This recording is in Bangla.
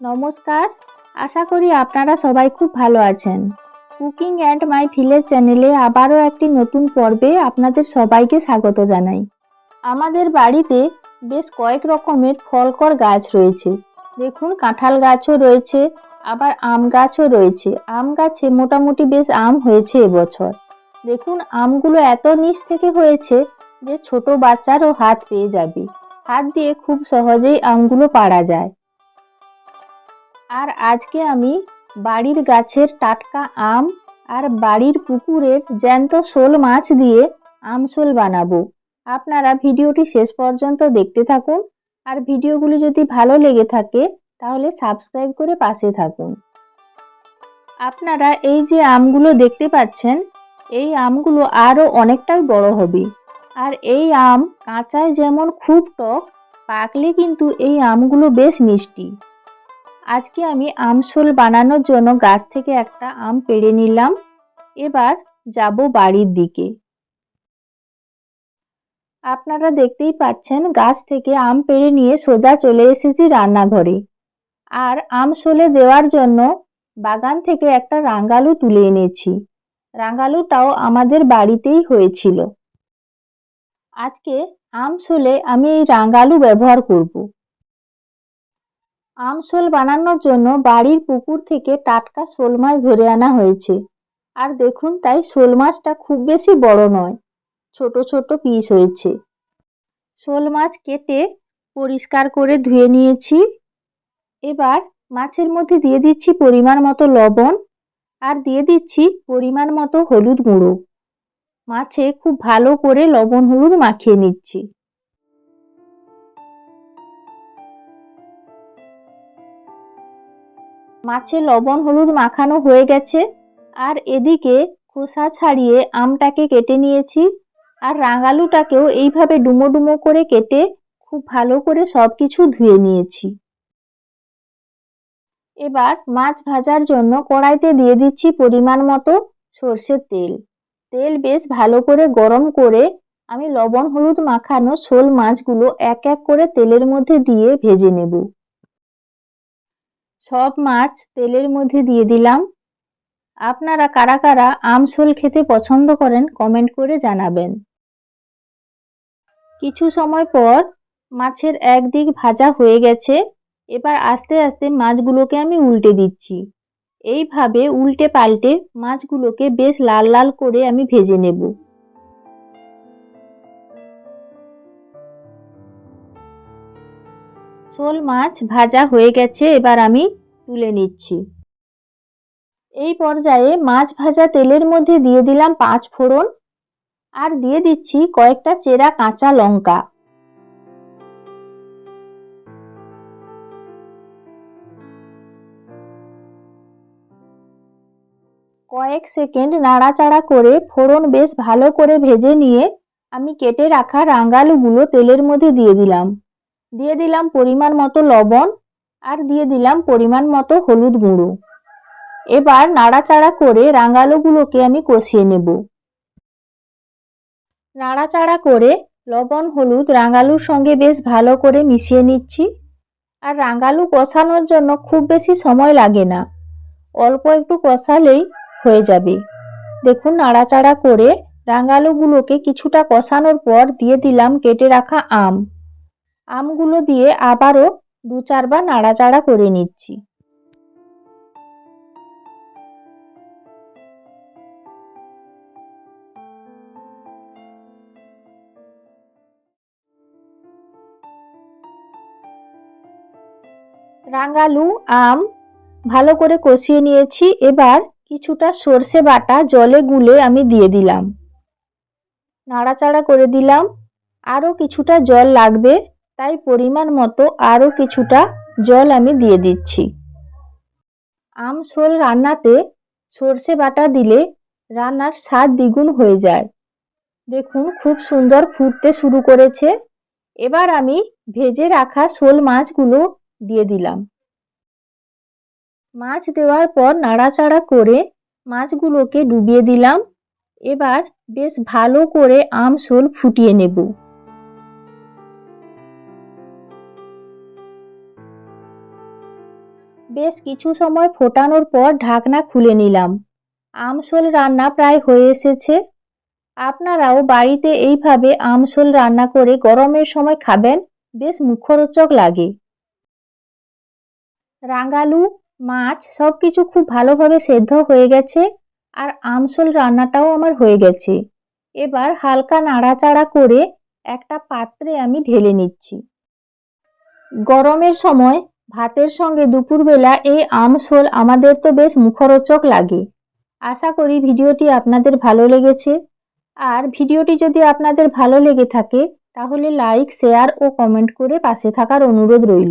নমস্কার। আশা করি আপনারা সবাই খুব ভালো আছেন। কুকিং অ্যান্ড মাই ভিলেজ চ্যানেলে আবারও একটি নতুন পর্বে আপনাদের সবাইকে স্বাগত জানাই। আমাদের বাড়িতে বেশ কয়েক রকমের ফলকর গাছ রয়েছে। দেখুন, কাঁঠাল গাছও রয়েছে, আবার আম গাছও রয়েছে। আম গাছে মোটামুটি বেশ আম হয়েছে এবছর। দেখুন, আমগুলো এত নিচ থেকে হয়েছে যে ছোট বাচ্চারও হাত পেয়ে যাবে। হাত দিয়ে খুব সহজেই আমগুলো পাড়া যায়। আর আজকে আমি বাড়ির গাছের টাটকা আম আর বাড়ির পুকুরের জ্যান্ত শোল মাছ দিয়ে আমশোল বানাবো। আপনারা ভিডিওটি শেষ পর্যন্ত দেখতে থাকুন আর ভিডিওগুলি যদি ভালো লেগে থাকে তাহলে সাবস্ক্রাইব করে পাশে থাকুন। আপনারা এই যে আমগুলো দেখতে পাচ্ছেন, এই আমগুলো আরও অনেকটাই বড় হবে। আর এই আম কাঁচায় যেমন খুব টক, পাকলে কিন্তু এই আমগুলো বেশ মিষ্টি। আজকে আমি আমশোল বানানোর জন্য গাছ থেকে একটা আম পেড়ে নিলাম। এবার যাব বাড়ির দিকে। আপনারা দেখতেই পাচ্ছেন, গাছ থেকে আম পেড়ে নিয়ে সোজা চলে এসেছি রান্নাঘরে। আর আম আমশোলে দেওয়ার জন্য বাগান থেকে একটা রাঙ্গালু তুলে এনেছি। রাঙ্গালুটাও আমাদের বাড়িতেই হয়েছিল। আজকে আম আমশোলে আমি এই রাঙ্গালু ব্যবহার করব। আমশোল বানানোর জন্য বাড়ির পুকুর থেকে টাটকা শোল মাছ ধরে আনা হয়েছে। আর দেখুন, তাই শোল মাছটা খুব বেশি বড় নয়, ছোট ছোট পিস হয়েছে। শোল মাছ কেটে পরিষ্কার করে ধুয়ে নিয়েছি। এবার মাছের মধ্যে দিয়ে দিচ্ছি পরিমাণ মতো লবণ আর দিয়ে দিচ্ছি পরিমাণ মতো হলুদ গুঁড়ো। মাছে খুব ভালো করে লবণ হলুদ মাখিয়ে নিচ্ছি। মাছে লবণ, হলুদ মাখানো হয়ে গেছে। আর এদিকে খোসা ছাড়িয়ে আমটাকে কেটে নিয়েছি। আর রাঙালুটাকেও এইভাবে ডুমো ডুমো করে কেটে খুব ভালো করে সব কিছু ধুয়ে নিয়েছি। এবার মাছ ভাজার জন্য কড়াইতে দিয়ে দিচ্ছি পরিমাণ মতো সর্ষের তেল। তেল বেশ ভালো করে গরম করে আমি লবণ, হলুদ মাখানো শোল মাছগুলো এক এক করে তেলের মধ্যে দিয়ে ভেজে নেব। সব মাছ তেলের মধ্যে দিয়ে দিলাম। আপনারা কারা কারা আমশোল খেতে পছন্দ করেন কমেন্ট করে জানাবেন। কিছু সময় পর মাছের একদিক ভাজা হয়ে গেছে, এবার আস্তে আস্তে মাছগুলোকে আমি উল্টে দিচ্ছি। এইভাবে উল্টে পাল্টে মাছগুলোকে বেশ লাল লাল করে আমি ভেজে নেব। শোল মাছ ভাজা হয়ে গেছে, এবার আমি তুলে নিচ্ছি। এই পর্যায়ে মাছ ভাজা তেলের মধ্যে দিয়ে দিলাম পাঁচ ফোড়ন আর দিয়ে দিচ্ছি কয়েকটা চেরা কাঁচা লঙ্কা। কয়েক সেকেন্ড নাড়াচাড়া করে ফোড়ন বেশ ভালো করে ভেজে নিয়ে আমি কেটে রাখা রাঙ্গালুগুলো তেলের মধ্যে দিয়ে দিলাম। দিয়ে দিলাম পরিমাণ মতো লবণ আর দিয়ে দিলাম পরিমাণ মতো হলুদ গুঁড়ো। এবার নাড়াচাড়া করে রাঙ্গালুগুলোকে আমি কষিয়ে নেব। নাড়াচাড়া করে লবণ, হলুদ রাঙ্গালুর সঙ্গে বেশ ভালো করে মিশিয়ে নিচ্ছি। আর রাঙ্গালু কষানোর জন্য খুব বেশি সময় লাগে না। অল্প একটু কষালেই হয়ে যাবে। দেখুন নাড়াচাড়া করে রাঙ্গালুগুলোকে কিছুটা কষানোর পর দিয়ে দিলাম কেটে রাখা আম। আমগুলো দিয়ে আবারও দু চারবার নাড়াচাড়া করে নিচ্ছি। রাঙ্গালু আম ভালো করে কষিয়ে নিয়েছি। এবার কিছুটা সর্ষে বাটা জলে গুলে আমি দিয়ে দিলাম। নাড়াচাড়া করে দিলাম। আরও কিছুটা জল লাগবে। তাই পরিমাণ মতো আরও কিছুটা জল আমি দিয়ে দিচ্ছি। আম শোল রান্নাতে সর্ষে বাটা দিলে রান্নার স্বাদ দ্বিগুণ হয়ে যায়। দেখুন খুব সুন্দর ফুটতে শুরু করেছে। এবার আমি ভেজে রাখা শোল মাছগুলো দিয়ে দিলাম। মাছ দেওয়ার পর নাড়াচাড়া করে মাছগুলোকে ডুবিয়ে দিলাম। এবার বেশ ভালো করে আম শোল ফুটিয়ে নেব। বেশ কিছু সময় ফোটানোর পর ঢাকনা খুলে নিলাম। আমসোল রান্না প্রায় হয়ে এসেছে। আপনারাও বাড়িতে এইভাবে আমসোল রান্না করে গরমের সময় খাবেন, বেশ মুখরোচক লাগে। রাঙালু, মাছ সব কিছু খুব ভালোভাবে সেদ্ধ হয়ে গেছে আর আমসোল রান্নাটাও আমার হয়ে গেছে। এবার হালকা নাড়াচাড়া করে একটা পাত্রে আমি ঢেলে নিচ্ছি। গরমের সময় ভাতের সঙ্গে দুপুরবেলা এই আমসোল আমাদের তো বেশ মুখরোচক লাগে। আশা করি ভিডিওটি আপনাদের ভালো লেগেছে। আর ভিডিওটি যদি আপনাদের ভালো লেগে থাকে, তাহলে লাইক, শেয়ার ও কমেন্ট করে পাশে থাকার অনুরোধ রইল।